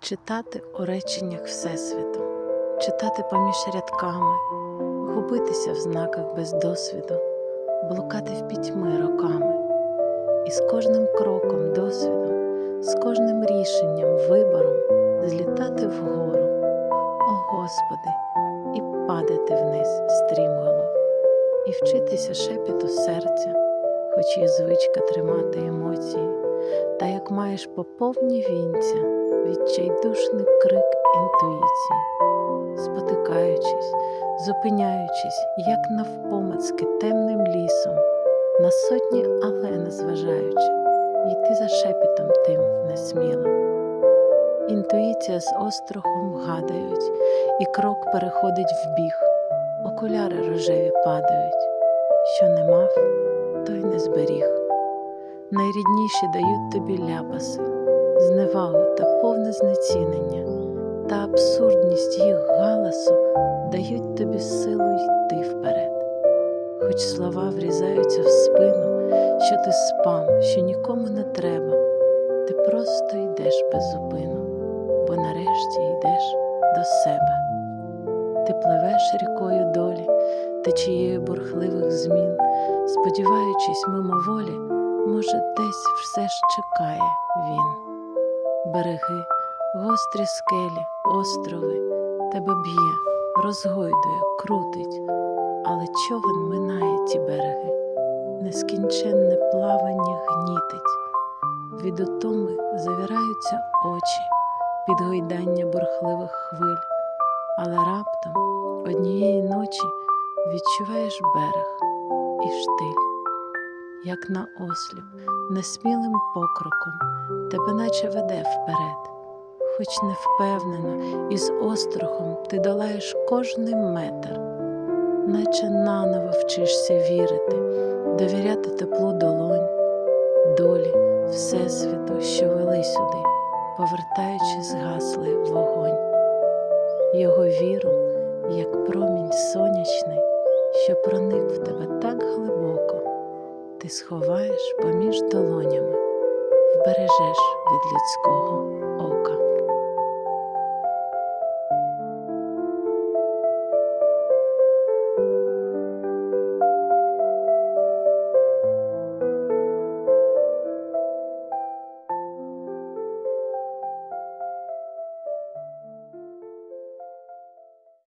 читати у реченнях Всесвіту, читати поміж рядками, губитися в знаках без досвіду, блукати в пітьми роками, і з кожним кроком досвіду, з кожним рішенням, вибором злітати вгору, о Господи, і падати вниз стрімголов, і вчитися шепіту серця, хоч є звичка тримати емоції, та як маєш по повні вінця відчайдушний крик інтуїції, спотикаючись, зупиняючись, як навпомацки темним лісом, на сотні але не зважаючи, йти за шепітом тим несміло. Інтуїція з острохом гадають, і крок переходить в біг, окуляри рожеві падають, що не мав, той не зберіг. Найрідніші дають тобі ляпаси, зневагу та повне знецінення, та абсурдність їх галасу дають тобі силу йти вперед. Хоч слова врізаються в спину, що ти спам, що нікому не треба, ти просто йдеш без зупину, бо нарешті йдеш до себе. Ти пливеш рікою долі, течією бурхливих змін, сподіваючись мимоволі, може, десь все ж чекає він. Береги, гострі скелі, острови, тебе б'є, розгойдує, крутить, але човен минає ті береги, нескінченне плавання гнітить, від утоми завіраються очі під гойдання бурхливих хвиль, але раптом однієї ночі відчуваєш берег і штиль, як на осліп, несмілим покроком тебе наче веде вперед, хоч не впевнено, і з острахом ти долаєш кожний метр, наче наново вчишся вірити, довіряти теплу долонь, долі, Всесвіту, що вели сюди, повертаючи згаслий вогонь, його віру, як промінь сонячний, що проник в тебе так глибоко, ти сховаєш поміж долонями, вбережеш від людського